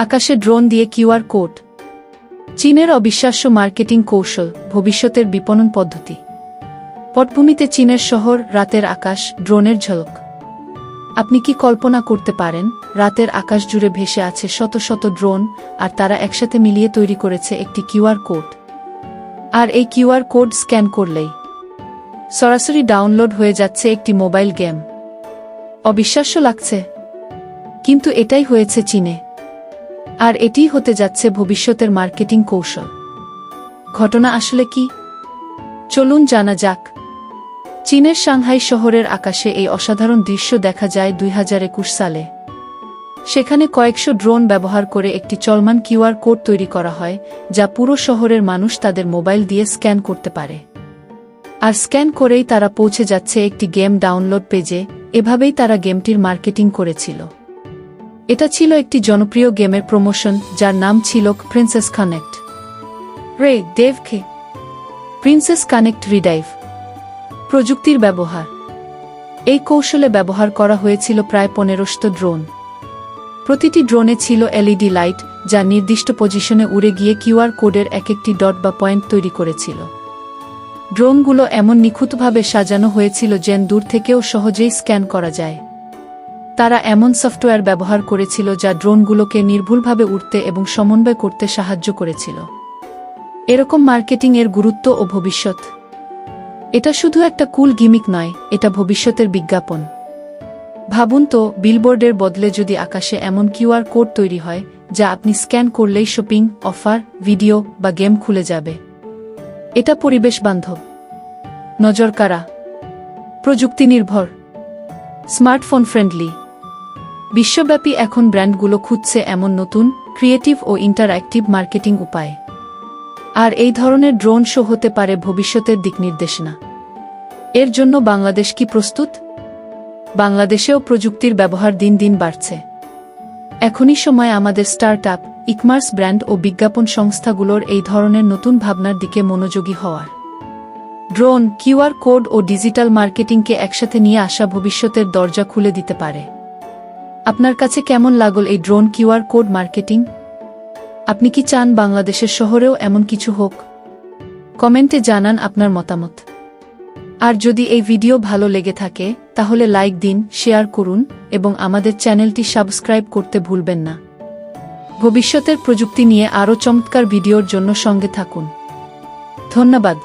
আকাশে ড্রোন দিয়ে QR code. চীনের অবিশ্বাস্য মার্কেটিং কৌশল, ভবিষ্যতের বিপণন পদ্ধতি। পটভূমিতে চীনের শহর, রাতের আকাশ, ড্রোনের ঝলক। আপনি কি কল্পনা করতে পারেন, রাতের আকাশ জুড়ে ভেসে আছে শত শত ড্রোন, আর তারা একসাথে মিলিয়ে তৈরি করেছে একটি কিউআর কোড? আর এই কিউআর কোড স্ক্যান করলেই সরাসরি ডাউনলোড হয়ে যাচ্ছে একটি মোবাইল গেম। অবিশ্বাস্য লাগছে। কিন্তু এটাই হয়েছে চীনে। আর এটিই হতে যাচ্ছে ভবিষ্যতের মার্কেটিং কৌশল। ঘটনা আসলে কি? চলুন জানা যাক। চীনের সাংহাই শহরের আকাশে এই অসাধারণ দৃশ্য দেখা যায় দুই হাজার একুশ সালে। সেখানে কয়েকশো ড্রোন ব্যবহার করে একটি চলমান কিউআর কোড তৈরি করা হয়, যা পুরো শহরের মানুষ তাদের মোবাইল দিয়ে স্ক্যান করতে পারে। আর স্ক্যান করেই তারা পৌঁছে যাচ্ছে একটি গেম ডাউনলোড পেজে, এভাবেই তারা গেমটির মার্কেটিং করেছিল। এটা ছিল একটি জনপ্রিয় গেমের প্রমোশন, যার নাম ছিল প্রিন্সেস কানেক্ট রে, দেবকে। প্রিন্সেস কানেক্ট রিডাইভ প্রযুক্তির ব্যবহার। এই কৌশলে ব্যবহার করা হয়েছিল প্রায় পনেরোশত ড্রোন। প্রতিটি ড্রোনে ছিল এলইডি লাইট, যা নির্দিষ্ট পজিশনে উড়ে গিয়ে কিউআর কোডের এক একটি ডট বা পয়েন্ট তৈরি করেছিল। ড্রোনগুলো এমন নিখুঁতভাবে সাজানো হয়েছিল যেন দূর থেকেও সহজেই স্ক্যান করা যায়। তারা এমন সফটওয়্যার ব্যবহার করেছিল যা ড্রোনগুলোকে নির্ভুলভাবে উঠতে এবং সমন্বয় করতে সাহায্য করেছিল। এরকম মার্কেটিং এর গুরুত্ব ও ভবিষ্যৎ। এটা শুধু একটা কুল গিমিক নয়, এটা ভবিষ্যতের বিজ্ঞাপন। ভাবুন তো, বিলবোর্ডের বদলে যদি আকাশে এমন কিউআর কোড তৈরি হয়, যা আপনি স্ক্যান করলেই শপিং, অফার, ভিডিও বা গেম খুলে যাবে। এটা পরিবেশ বান্ধব। নজর কারা প্রযুক্তি নির্ভর। Smartphone friendly. বিশ্বব্যাপী এখন ব্র্যান্ডগুলো খুঁজছে এমন নতুন, ক্রিয়েটিভ ও ইন্টারঅ্যাক্টিভ মার্কেটিং উপায়। আর এই ধরনের ড্রোন শো হতে পারে ভবিষ্যতের দিক নির্দেশনা। এর জন্য বাংলাদেশ কি প্রস্তুত? বাংলাদেশেও প্রযুক্তির ব্যবহার দিন দিন বাড়ছে। এখনই সময় আমাদের স্টার্ট আপ ইকমার্স ব্র্যান্ড ও বিজ্ঞাপন সংস্থাগুলোর এই ধরনের নতুন ভাবনার দিকে মনোযোগী হওয়ার। ড্রোন কিউআর কোড ও ডিজিটাল মার্কেটিংকে একসাথে নিয়ে আসা ভবিষ্যতের দরজা খুলে দিতে পারে। আপনার কাছে কেমন লাগল এই ড্রোন কিউআর কোড মার্কেটিং? আপনি কি চান বাংলাদেশের শহরেও এমন কিছু হোক? কমেন্টে জানান আপনার মতামত। আর যদি এই ভিডিও ভালো লেগে থাকে, তাহলে লাইক দিন, শেয়ার করুন, এবং আমাদের চ্যানেলটি সাবস্ক্রাইব করতে ভুলবেন না। ভবিষ্যতের প্রযুক্তি নিয়ে আরও চমৎকার ভিডিওর জন্য সঙ্গে থাকুন। ধন্যবাদ।